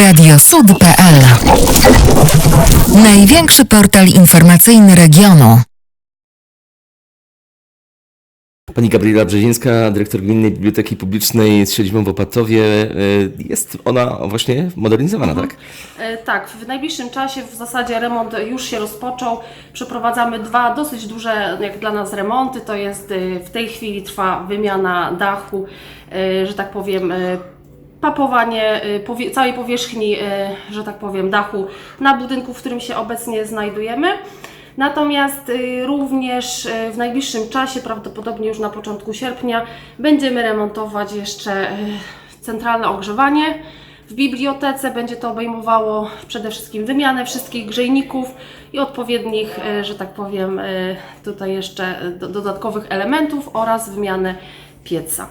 Radiosud.pl Największy portal informacyjny regionu. Pani Gabriela Brzezińska, dyrektor Gminnej Biblioteki Publicznej z siedzibą w Opatowie. Y, Jest ona właśnie modernizowana, tak? E, Tak, w najbliższym czasie w zasadzie remont już się rozpoczął. Przeprowadzamy dwa dosyć duże jak dla nas remonty. To jest e, w tej chwili trwa wymiana dachu, e, że tak powiem. Papowanie e, powie- całej powierzchni, e, że tak powiem, dachu na budynku, w którym się obecnie znajdujemy. Natomiast y, również y, w najbliższym czasie, prawdopodobnie już na początku sierpnia, będziemy remontować jeszcze y, centralne ogrzewanie. W bibliotece będzie to obejmowało przede wszystkim wymianę wszystkich grzejników i odpowiednich, y, że tak powiem, y, tutaj jeszcze y, do- dodatkowych elementów oraz wymianę pieca.